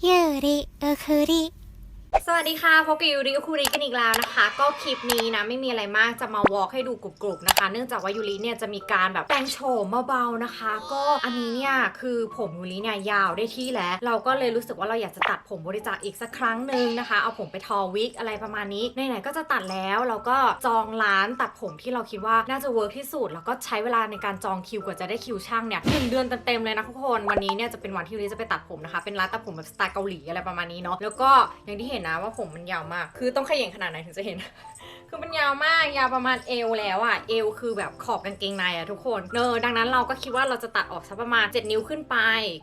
ゆりうくり สวัสดีค่ะพบกับยูริคูริกันอีกแล้วนะคะ ก็คลิปนี้นะไม่มีอะไรมากจะมาวอล์กให้ดูกรุบๆนะคะ เนื่องจากว่ายูริเนี่ยจะมีการแบบแต่งโฉมเบาๆนะคะ ก็อันนี้เนี่ยคือผมยูริเนี่ยยาวได้ที่แล้ว เราก็เลยรู้สึกว่าเราอยากจะตัดผมบริจาคอีกสักครั้งหนึ่งนะคะ เอาผมไปทอวิกอะไรประมาณนี้ไหนๆก็จะตัดแล้วเราก็จองร้านตัดผมที่เราคิดว่าน่าจะเวิร์กที่สุดแล้วก็ใช้เวลาในการจองคิวกว่าจะได้คิวช่างเนี่ยหนึ่งเดือนเต็มๆเลยนะทุกคนวันนี้เนี่ยจะเป็นวันที่ยูริจะไปตัดผมนะคะเป็นร้านตัดผมแบบสไตล์เกาหลีอะไรประมาณนี้เนาะแล้วก็อย่างที่เห็นนะว่าผมมันยาวมาก คือต้องขย่งขนาดไหนถึงจะเห็น คือมันยาวมากยาวประมาณเอวแล้วอะเอวคือแบบขอบกางเกงในอะทุกคนเนอดังนั้นเราก็คิดว่าเราจะตัดออกสักประมาณ 7 นิ้วขึ้นไป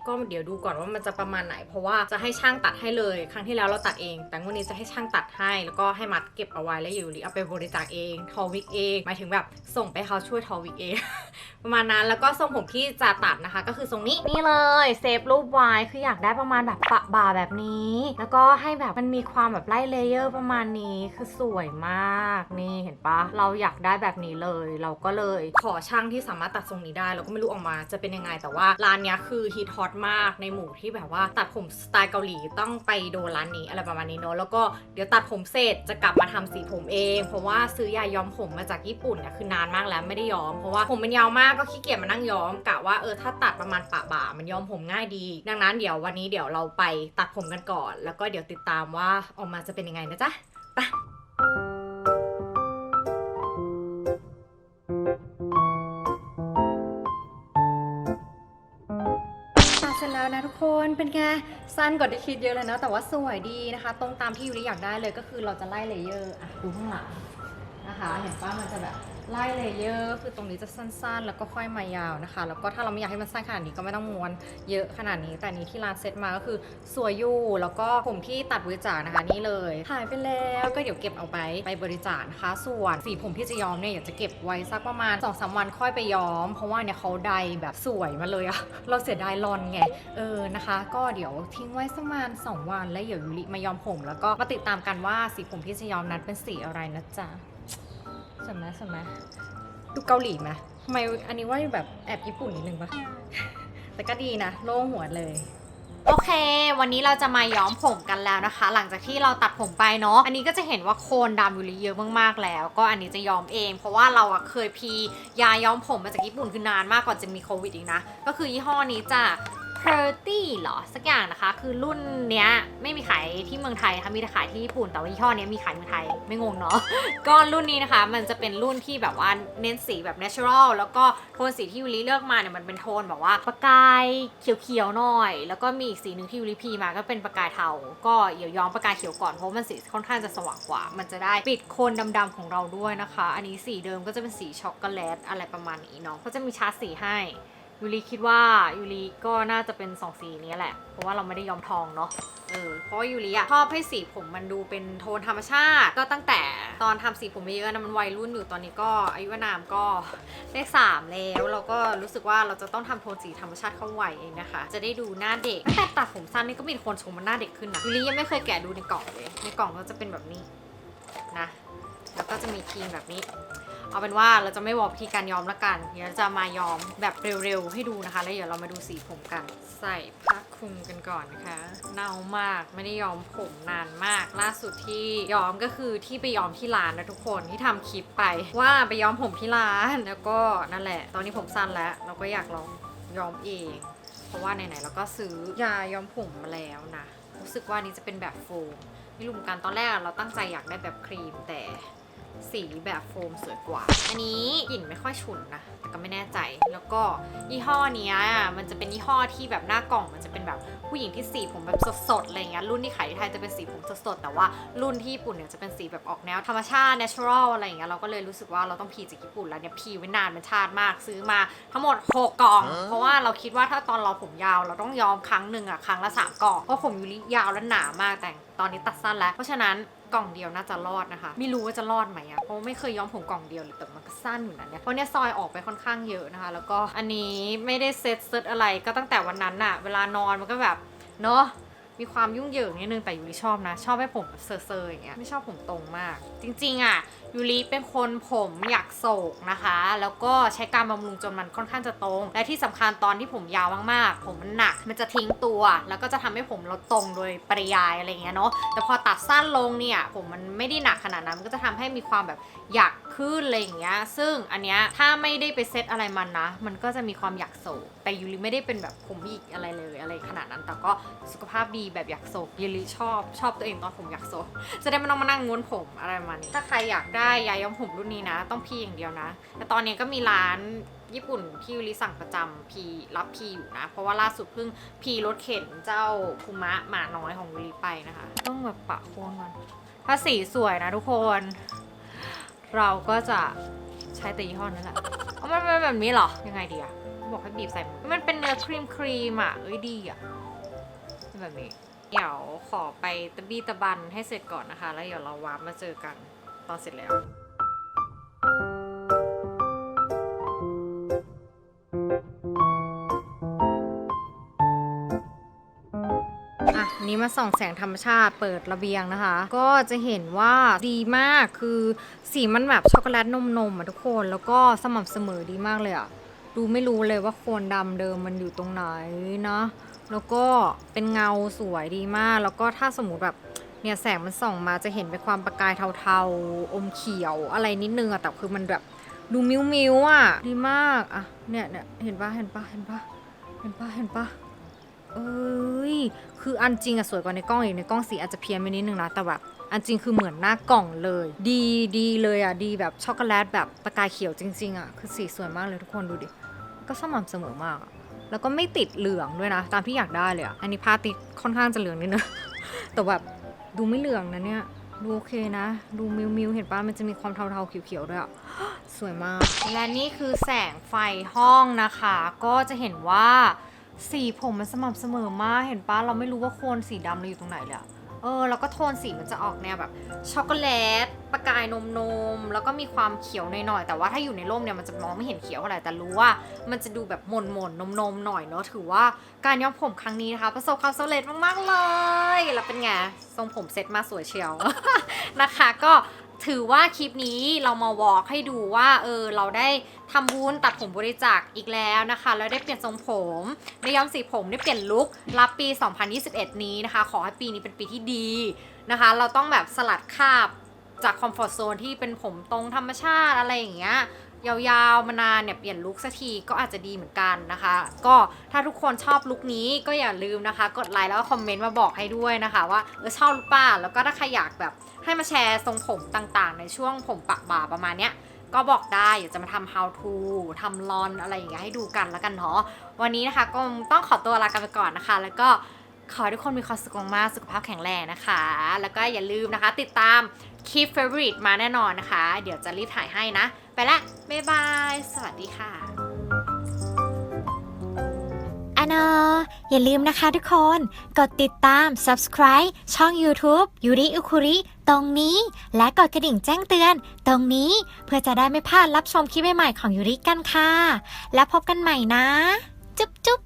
ก็เดี๋ยวดูก่อนว่ามันจะประมาณไหน เพราะว่าจะให้ช่างตัดให้เลย ครั้งที่แล้วเราตัดเอง แต่วันนี้จะให้ช่างตัดให้ แล้วก็ให้มัดเก็บเอาไว้แล้วอยู่หรีเอาไปบริจาคเองทอวิกเองหมายถึงแบบส่งไปเขาช่วยทอวิกเองประมาณนั้นแล้วก็ทรงผมที่จะตัดนะคะ ก็คือทรงนี้นี่เลยเซฟรูปไว้คืออยากได้ประมาณแบบปะบ่าแบบนี้ แล้วก็ให้แบบมันมีความแบบไล่เลเยอร์ประมาณนี้คือสวยมากนี่เห็นปะเราอยากได้แบบนี้เลย เราก็เลยขอช่างที่สามารถตัดทรงนี้ได้เราก็ไม่รู้ออกมาจะเป็นยังไงแต่ว่าร้านนี้คือฮิตฮอตมากในหมู่ที่แบบว่าตัดผมสไตล์เกาหลีต้องไปโดนร้านนี้อะไรประมาณนี้เนาะแล้วก็เดี๋ยวตัดผมเสร็จจะกลับมาทำสีผมเอง เพราะว่าซื้อยาย้อมผมมาจากญี่ปุ่นเนี่ยคือนานมากแล้วไม่ได้ย้อมเพราะว่าผมมันยาวมากก็ขี้เกียจมานั่งย้อมกะว่าเออถ้าตัดประมาณปะบ่ามันย้อมผมง่ายดี ดังนั้นเดี๋ยววันนี้เดี๋ยวเราไปตัดผมกันก่อน แล้วก็เดี๋ยวติดตามว่าออกมาจะเป็นยังไงนะจ๊ะไปตัดเสร็จแล้วนะทุกคนเป็นไงสั้นกว่าที่คิดเยอะเลยนะแต่ว่าสวยดีนะคะ ตรงตามที่ยูริอยากได้เลยก็คือเราจะไล่เลเยอร์อะดูข้างหลัง นะคะเห็นป้ามันจะแบบไล่เลเยอร์คือตรงนี้จะสั้นๆ แล้วก็ค่อยมายาวนะคะ แล้วก็ถ้าเราไม่อยากให้มันสั้นขนาดนี้ก็ไม่ต้องม้วนเยอะขนาดนี้ แต่นี้ที่ร้านเซ็ตมาก็คือสวยอยู่แล้วก็ผมที่ตัดบริจาคนะคะนี่เลยหายไปแล้วก็เดี๋ยวเก็บเอาไปไปบริจาคนะคะ ส่วนสีผมที่จะย้อมเนี่ยอยากจะเก็บไว้สักประมาณ2อสวันค่อยไปย้อม เพราะว่าเนี่ยเขาไดแบบสวยมาเลยอะเราเสียดายรอนไงเออนะคะ ก็เดี๋ยวทิ้งไว้สักประมาณ2วันแล้วเดี๋ยวยูริมาย้อมผม แล้วก็มาติดตามกันว่าสีผมที่จะย้อมนั้นเป็นสีอะไรนะจ๊ะ สวยไหมสวยไหมดูเกาหลีไหมทำไมอันนี้ว่าแบบแอบญี่ปุ่นนิดนึงปะแต่ก็ดีนะ โล่งหัวเลย โอเค วันนี้เราจะมาย้อมผมกันแล้วนะคะ หลังจากที่เราตัดผมไปเนาะ อันนี้ก็จะเห็นว่าโคนดำอยู่เยอะมากๆแล้ว ก็อันนี้จะย้อมเอง เพราะว่าเราอะเคยพียาย้อมผมมาจากญี่ปุ่นคือนานมากก่อนจะมีโควิดอีกนะ ก็คือยี่ห้อนี้จะ p e r t y เหรอ สักอย่างนะคะ คือรุ่นเนี้ยไม่มีขายที่เมืองไทยนะคะมีแต่ขายที่ญี่ปุ่นแต่ว่ายี่ห้อเนี้ยมีขายเมืองไทยไม่งงเนาะก็รุ่นนี้นะคะ มันจะเป็นรุ่นที่แบบว่าเน้นสีแบบ natural แล้วก็โทนสีที่ยูริเลือกมาเนี่ยมันเป็นโทนแบบว่าประกายเขียวๆหน่อย แล้วก็มีอีกสีหนึ่งที่ยูริพีมาก็เป็นประกายเทา ก็เดี๋ยวย้อมประกายเขียวก่อนเพราะมันสีค่อนข้างจะสว่างกว่า มันจะได้ปิดโคนดำๆของเราด้วยนะคะ อันนี้สีเดิมก็จะเป็นสีช็อกโกแลตอะไรประมาณนี้เนาะเขาจะมีชาร์จสีให้ ยูริคิดว่ายูริก็น่าจะเป็นสองสีนี้แหละ เพราะว่าเราไม่ได้ยอมทองเนาะเออเพราะยูริอะชอบให้สีผมมันดูเป็นโทนธรรมชาติ ก็ตั้งแต่ตอนทำสีผมเยอะนะมันวัยรุ่นอยู่ตอนนี้ก็อายุนามก็เลขสามแล้วเราก็รู้สึกว่าเราจะต้องทำโทนสีธรรมชาติเข้าไวเองนะคะ จะได้ดูหน้าเด็กตั้งแต่ตัดผมสั้นนี่ก็มีคนชมมันหน้าเด็กขึ้นนะยูริยังไม่เคยแกะดูในกล่องเลยในกล่องก็จะเป็นแบบนี้นะ แล้วก็จะมีครีมแบบนี้ เอาเป็นว่าเราจะไม่บอกวิธีการย้อมละกัน เดี๋ยวจะมาย้อมแบบเร็วๆให้ดูนะคะ แล้วเดี๋ยวเรามาดูสีผมกัน ใส่ผ้าคลุมกันก่อนนะคะ เน่ามากไม่ได้ย้อมผมนานมาก ล่าสุดที่ย้อมก็คือที่ไปย้อมที่ร้านนะทุกคนที่ทำคลิปไป ว่าไปย้อมผมที่ร้านแล้วก็นั่นแหละ ตอนนี้ผมสั้นแล้ว เราก็อยากลองย้อมเอง เพราะว่าไหนๆเราก็ซื้อยาย้อมผมมาแล้วนะรู้สึกว่านี้จะเป็นแบบโฟมไม่รู้เหมือนกันตอนแรกเราตั้งใจอยากได้แบบครีมแต่ สีแบบโฟมสวยกว่า อันนี้กลิ่นไม่ค่อยฉุนนะ แต่ก็ไม่แน่ใจ แล้วก็ยี่ห้อเนี้ยมันจะเป็นยี่ห้อที่แบบหน้ากล่องมันจะเป็นแบบผู้หญิงที่สีผมแบบสดๆอะไรเงี้ย รุ่นที่ขายที่ไทยจะเป็นสีผมสดๆ แต่ว่ารุ่นที่ญี่ปุ่นเนี่ยจะเป็นสีแบบออกแนวธรรมชาติ natural อะไรอย่างเงี้ย เราก็เลยรู้สึกว่าเราต้องพีจากญี่ปุ่นแล้วเนี่ยพีไว้นานเป็นชาติมาก ซื้อมาทั้งหมด 6 กล่อง เพราะว่าเราคิดว่าถ้าตอนเราผมยาวเราต้องยอมครั้งหนึ่งอะครั้งละสามกล่อง เพราะผมยูริยาวและหนามากแต่ตอนนี้ตัดสั้นแล้ว เพราะฉะนั้น กล่องเดียวน่าจะรอดนะคะ ไม่รู้ว่าจะรอดไหมอะเพราะไม่เคยย้อมผมกล่องเดียวเลยแต่มันก็สั้นอยู่นะเนี่ยเพราะเนี่ยซอยออกไปค่อนข้างเยอะนะคะ แล้วก็อันนี้ไม่ได้เซ็ตเซตอะไรก็ตั้งแต่วันนั้นอะเวลานอนมันก็แบบเนาะ มีความยุ่งเหยิงนิดนึงแต่ยูริชอบนะ ชอบให้ผมเซอร์ๆอย่างเงี้ยไม่ชอบผมตรงมาก จริงๆอะยูริเป็นคนผมอยากโศกนะคะ แล้วก็ใช้การบำรุงจนมันค่อนข้างจะตรง และที่สำคัญตอนที่ผมยาวมากๆ ผมมันหนักมันจะทิ้งตัว แล้วก็จะทำให้ผมลดตรงโดยปริยายอะไรเงี้ยเนาะแต่พอตัดสั้นลงเนี่ยผมมันไม่ได้หนักขนาดนั้นมันก็จะทำให้มีความแบบอยากขึ้นอะไรอย่างเงี้ยซึ่งอันเนี้ยถ้าไม่ได้ไปเซตอะไรมันนะ มันก็จะมีความอยากโศกแต่ยูริไม่ได้เป็นแบบผมหยิกอะไรเลยอะไรขนาดนั้นแต่ก็สุขภาพดีแบบอยากโศกยูริชอบชอบตัวเองตอนผมอยากโศกจะได้ไม่ต้องมานั่งง้วนผมอะไรมาณนี้ถ้าใครอยากได้ยาย้อมผมรุ่นนี้นะ ต้องพี่อย่างเดียวนะ แต่ตอนนี้ก็มีร้านญี่ปุ่นที่ยูริสั่งประจำพีรับพีอยู่นะ เพราะว่าล่าสุดเพิ่งพีรถเข็นเจ้าคุมะหมาน้อยของยูริไปนะคะ ต้องแบบปะโคนมันถ้าสีสวยนะทุกคน เราก็จะใช้แต่ยี่ห้อนั้นแหละเอามันเป็นแบบนี้เหรอ ยังไงดีอะบอกให้บีบใส่มันเป็นเนื้อครีมครีมอะเอ้ยดีอะ แบบนี้ เดี๋ยวขอไปตะบี้ตะบันให้เสร็จก่อนนะคะ แล้วเดี๋ยวเราวาร์ปมาเจอกันตอนเสร็จแล้วอะนี้มาส่องแสงธรรมชาติเปิดระเบียงนะคะ ก็จะเห็นว่าดีมากคือสีมันแบบช็อกโกแลตนมนมๆอะทุกคน แล้วก็สม่ำเสมอดีมากเลยอะดูไม่รู้เลยว่าโคนดำเดิมมันอยู่ตรงไหนนะ แล้วก็เป็นเงาสวยดีมาก แล้วก็ถ้าสมมติแบบเนี่ยแสงมันส่องมาจะเห็นเป็นความประกายเทาๆ อมเขียวอะไรนิดนึงอะแต่คือมันแบบดูมิ้วมิ้วอะดีมากอะเนี่ยเนี่ยเห็นปะเห็นปะเห็นปะเห็นปะเห็นปะเอ้ยคืออันจริงอะสวยกว่าในกล้องอีกในกล้องสีอาจจะเพี้ยนไปนิดนึงนะแต่แบบอันจริงคือเหมือนหน้ากล่องเลย ดีดีเลยอะดีแบบช็อกโกแลตแบบประกายเขียวจริง ๆอะคือสีสวยมากเลยทุกคนดูดิก็สม่ำเสมอมากอะ แล้วก็ไม่ติดเหลืองด้วยนะ ตามที่อยากได้เลยอะอันนี้ผ้าติดค่อนข้างจะเหลืองนิดนึง แต่แบบดูไม่เหลืองนะเนี่ย ดูโอเคนะ ดูมิวมิวเห็นปะมันจะมีความเทาๆเขียวๆด้วยอะสวยมาก และนี่คือแสงไฟห้องนะคะ ก็จะเห็นว่าสีผมมันสม่ำเสมอมาก เห็นปะเราไม่รู้ว่าโคนสีดำเราอยู่ตรงไหนเลยอะ เออแล้วก็โทนสีมันจะออกแนวแบบช็อกโกแลตประกายนมนมแล้วก็มีความเขียวหน่อยๆแต่ว่าถ้าอยู่ในร่มเนี่ยมันจะมองไม่เห็นเขียวเท่าไหร่แต่รู้ว่า มันจะดูแบบหม่นๆนนมๆหน่อยเนาะถือว่าการย้อมผมครั้งนี้นะคะ ประสบความสำเร็จมากๆเลย แล้วเป็นไงทรงผมเซ็ตมาสวยเชียวนะคะ ก็ ถือว่าคลิปนี้เรามาวอล์กให้ดูว่าเออเราได้ทำบุญตัดผมบริจาคอีกแล้วนะคะ แล้วได้เปลี่ยนทรงผมได้ย้อมสีผมได้เปลี่ยนลุครับปี 2021 นี้นะคะ ขอให้ปีนี้เป็นปีที่ดีนะคะ เราต้องแบบสลัดคาบจากคอมฟอร์ทโซนที่เป็นผมตรงธรรมชาติอะไรอย่างเงี้ย ยาวๆมานานเนี่ยเปลี่ยนลุคสักทีก็อาจจะดีเหมือนกันนะคะ ก็ถ้าทุกคนชอบลุคนี้ก็อย่าลืมนะคะ กดไลค์แล้วก็คอมเมนต์มาบอกให้ด้วยนะคะว่าเออชอบหรือเปล่าแล้วก็ถ้าใครอยากแบบให้มาแชร์ทรงผมต่างๆ ในช่วงผมปะบ่าประมาณเนี้ยก็บอกได้อยากจะมาทำ how to ทำลอนอะไรอย่างเงี้ยให้ดูกันแล้วกันเนาะวันนี้นะคะก็ต้องขอตัวลากันไปก่อนนะคะ แล้วก็ ขอให้ทุกคนมีความสุขมากๆสุขภาพแข็งแรงนะคะ แล้วก็อย่าลืมนะคะ ติดตามคลิป favorite มาแน่นอนนะคะ เดี๋ยวจะรีบถ่ายให้นะ ไปละบ๊ายบาย สวัสดีค่ะอานออย่าลืมนะคะทุกคน กดติดตาม subscribe ช่อง YouTube ยูริอุคุริตรงนี้ และกดกระดิ่งแจ้งเตือน ตรงนี้เพื่อจะได้ไม่พลาดรับชมคลิปใหม่ๆของยูริกันค่ะ แล้วพบกันใหม่นะ จุ๊บจุ๊บ